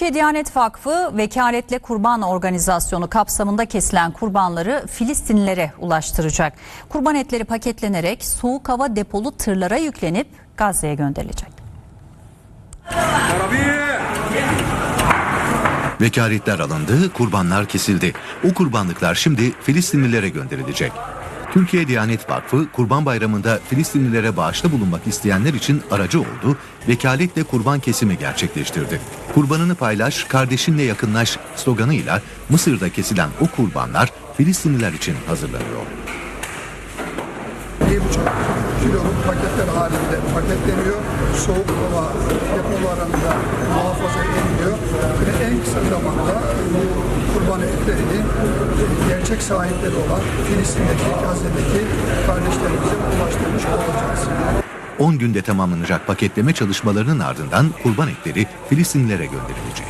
Türkiye Diyanet Vakfı vekaletle kurban organizasyonu kapsamında kesilen kurbanları Filistinlilere ulaştıracak. Kurban etleri paketlenerek soğuk hava depolu tırlara yüklenip Gazze'ye gönderilecek. Vekaletler alındı, kurbanlar kesildi. O kurbanlıklar şimdi Filistinlilere gönderilecek. Türkiye Diyanet Vakfı Kurban Bayramı'nda Filistinlilere bağışta bulunmak isteyenler için aracı oldu, vekaletle kurban kesimi gerçekleştirdi. Kurbanını paylaş, kardeşinle yakınlaş sloganıyla Mısır'da kesilen o kurbanlar Filistinliler için hazırlanıyor. 1,5 kiloluk paketler halinde paketleniyor. Soğuk hava depolarında muhafaza ediliyor. Ve en kısa zamanda bu kurban etlerini gerçek sahipleri olan Filistin'deki, Gazze'deki kardeşlerimize ulaştırmış olacağız. 10 günde tamamlanacak paketleme çalışmalarının ardından kurban etleri Filistinlilere gönderilecek.